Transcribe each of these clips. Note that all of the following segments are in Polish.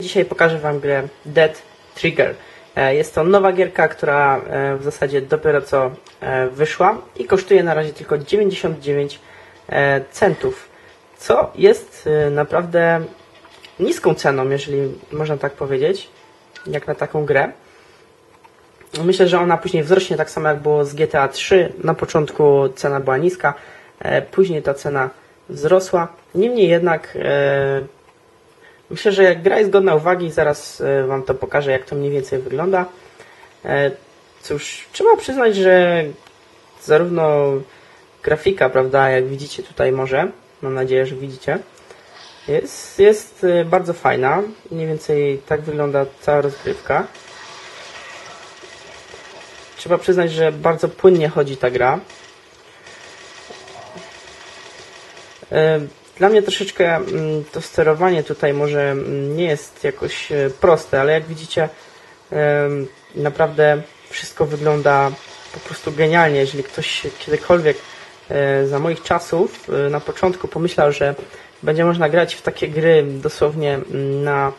Dzisiaj pokażę Wam grę Dead Trigger. E, Jest to nowa gierka, która e, w zasadzie dopiero co e, wyszła i kosztuje na razie tylko 99 e, centów, co jest naprawdę niską ceną, jeżeli można tak powiedzieć, jak na taką grę. Myślę, że ona później wzrośnie tak samo jak było z GTA 3. Na początku cena była niska, później ta cena wzrosła. Niemniej jednak myślę, że jak gra jest godna uwagi, zaraz e, Wam to pokażę, jak to mniej więcej wygląda. E, Cóż, trzeba przyznać, że zarówno grafika, prawda, jak widzicie tutaj może, mam nadzieję, że widzicie, jest, jest e, bardzo fajna. Mniej więcej tak wygląda cała rozgrywka. Trzeba przyznać, że bardzo płynnie chodzi ta gra. Dla mnie troszeczkę mm, to sterowanie tutaj może mm, nie jest jakoś e, proste, ale jak widzicie, naprawdę wszystko wygląda po prostu genialnie. Jeżeli ktoś kiedykolwiek e, za moich czasów e, na początku pomyślał, że będzie można grać w takie gry dosłownie mm, na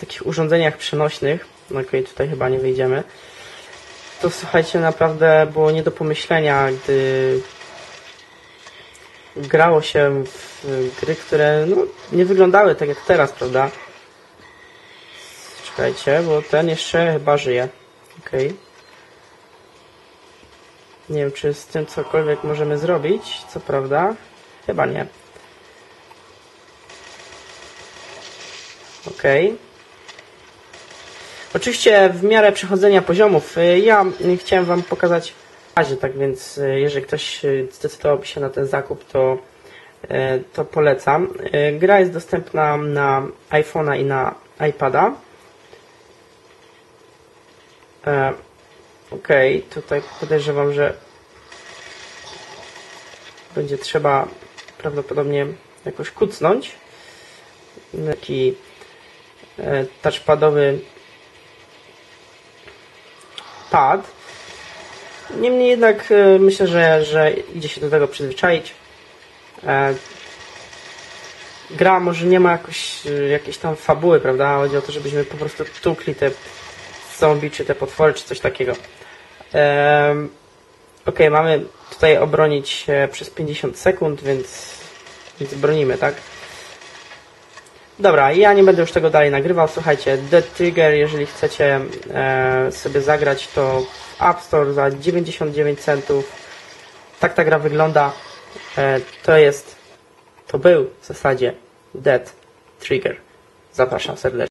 takich urządzeniach przenośnych, no okej, tutaj chyba nie wyjdziemy, to słuchajcie, naprawdę było nie do pomyślenia, gdy grało się w gry, które no, nie wyglądały tak jak teraz, prawda? Czekajcie, bo ten jeszcze chyba żyje. Okej. Nie wiem, czy z tym cokolwiek możemy zrobić, co prawda. Chyba nie. Okej. Oczywiście w miarę przechodzenia poziomów y, ja chciałem Wam pokazać razie, tak więc y, jeżeli ktoś y, zdecydowałby się na ten zakup, to, y, to polecam. Gra jest dostępna na iPhone'a i na iPada. E, Okej, tutaj podejrzewam, że będzie trzeba prawdopodobnie jakoś kucnąć. Taki e, touchpadowy pad. Niemniej jednak e, myślę, że, że idzie się do tego przyzwyczaić. E, Gra może nie ma jakoś, e, jakiejś tam fabuły, prawda? Chodzi o to, żebyśmy po prostu tukli te zombie, czy te potwory, czy coś takiego. Ok, mamy tutaj obronić się przez 50 sekund, więc, więc bronimy, tak? Dobra, ja nie będę już tego dalej nagrywał. Słuchajcie, Dead Trigger, jeżeli chcecie e, sobie zagrać, to w App Store za 99 centów. Tak ta gra wygląda. E, to jest, to był w zasadzie Dead Trigger. Zapraszam serdecznie.